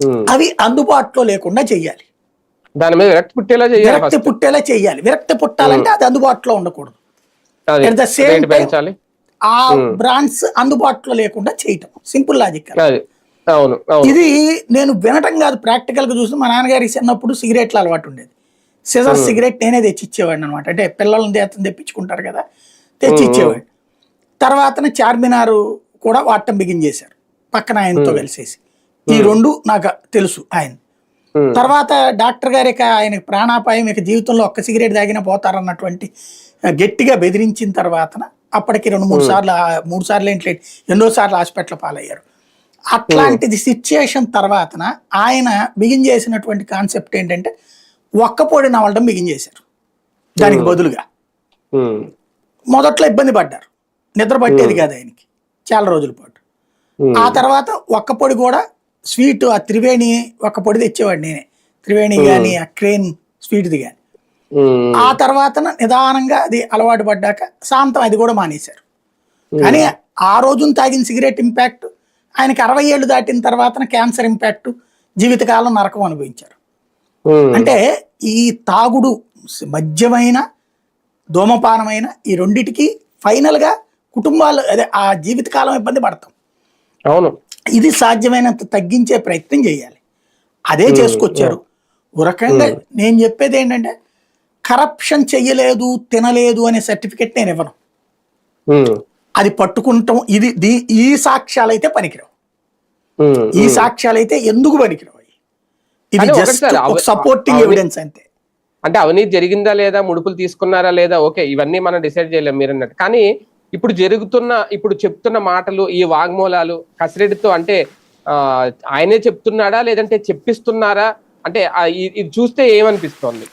ఉమ్. అవి అందుబాటులో లేకుండా చెయ్యాలి. దాని మీద విరక్తి పుట్టేలా చేయాలి విరక్తి పుట్టేలా చెయ్యాలి. విరక్తి పుట్టాలంటే అది అందుబాటులో ఉండకూడదు. పెంచాలి? ఆ బ్రాండ్స్ అందుబాటులో లేకుండా చేయటం. సింపుల్ లాజిక్ అవును ఇది నేను వినటం కాదు ప్రాక్టికల్గా చూసి మా నాన్నగారికి చిన్నప్పుడు సిగరెట్లు అలవాటు ఉండేది. సిజర్ సిగరెట్ నేనే తెచ్చి ఇచ్చేవాడిని అనమాట అంటే పిల్లల్ని దేతం తెప్పించుకుంటారు కదా తెచ్చి ఇచ్చేవాడు తర్వాత చార్మినార్ కూడా వాడటం బిగిన్ చేశారు. పక్కన ఆయనతో కలిసేసి. ఈ రెండు నాకు తెలుసు ఆయన. తర్వాత డాక్టర్ గారి ఆయన ప్రాణాపాయం ఇక జీవితంలో ఒక్క సిగరెట్ తాగినా పోతారన్నటువంటి గట్టిగా బెదిరించిన తర్వాత అప్పటికి రెండు మూడు సార్లు మూడు సార్లు ఏంటి ఎన్నో సార్లు హాస్పిటల్ పాలయ్యారు. అట్లాంటిది సిచ్యుయేషన్ తర్వాతన ఆయన బిగిన్ చేసినటువంటి కాన్సెప్ట్ ఏంటంటే ఒక్క పొడి నవలడం బిగిన్ చేశారు. దానికి బదులుగా. మొదట్లో ఇబ్బంది పడ్డారు. నిద్ర పట్టేది కాదు ఆయనకి. చాలా రోజుల పాటు. ఆ తర్వాత ఒక్క పొడి కూడా స్వీట్ ఆ త్రివేణి ఒక్క పొడి తెచ్చేవాడు నేనే. త్రివేణి కానీ ఆ క్రేన్ స్వీట్ది కానీ. ఆ తర్వాత నిదానంగా అది అలవాటు పడ్డాక శాంతం అది కూడా మానేశారు. కానీ ఆ రోజున తాగిన సిగరెట్ ఇంపాక్ట్ ఆయనకి అరవై ఏళ్ళు దాటిన తర్వాత క్యాన్సర్ ఇంపాక్ట్ జీవితకాలం నరకం అనుభవించారు. అంటే ఈ తాగుడు మద్యమైన ధూమపానమైన ఈ రెండిటికి ఫైనల్గా కుటుంబాలు అదే ఆ జీవితకాలం ఇబ్బంది పడతాం. అవును. ఇది సాధ్యమైనంత తగ్గించే ప్రయత్నం చేయాలి. అదే చేసుకొచ్చారు. ఒక రకంగా నేను చెప్పేది ఏంటంటే కరప్షన్ చెయ్యలేదు తినలేదు అనే సర్టిఫికెట్ నేను ఇవ్వను. అది పట్టుకుంటాం. ఇది దీ- ఈ సాక్ష్యాలు అయితే పనికిరావు. ఈ సాక్ష్యాలు అయితే ఎందుకు పనికిరావు ఇది జస్ట్ సపోర్టింగ్ ఎవిడెన్స్ అంతే. అంటే అవినీతి జరిగిందా లేదా ముడుపులు తీసుకున్నారా లేదా ఓకే ఇవన్నీ మనం డిసైడ్ చేయలేం మీరు అన్నట్టు. కానీ ఇప్పుడు జరుగుతున్న ఇప్పుడు చెప్తున్న మాటలు ఈ వాగ్మూలాలు కసిరెడ్డితో అంటే ఆ, ఆయనే చెప్తున్నాడా లేదంటే చెప్పిస్తున్నారా? అంటే ఇది చూస్తే ఏమనిపిస్తోంది?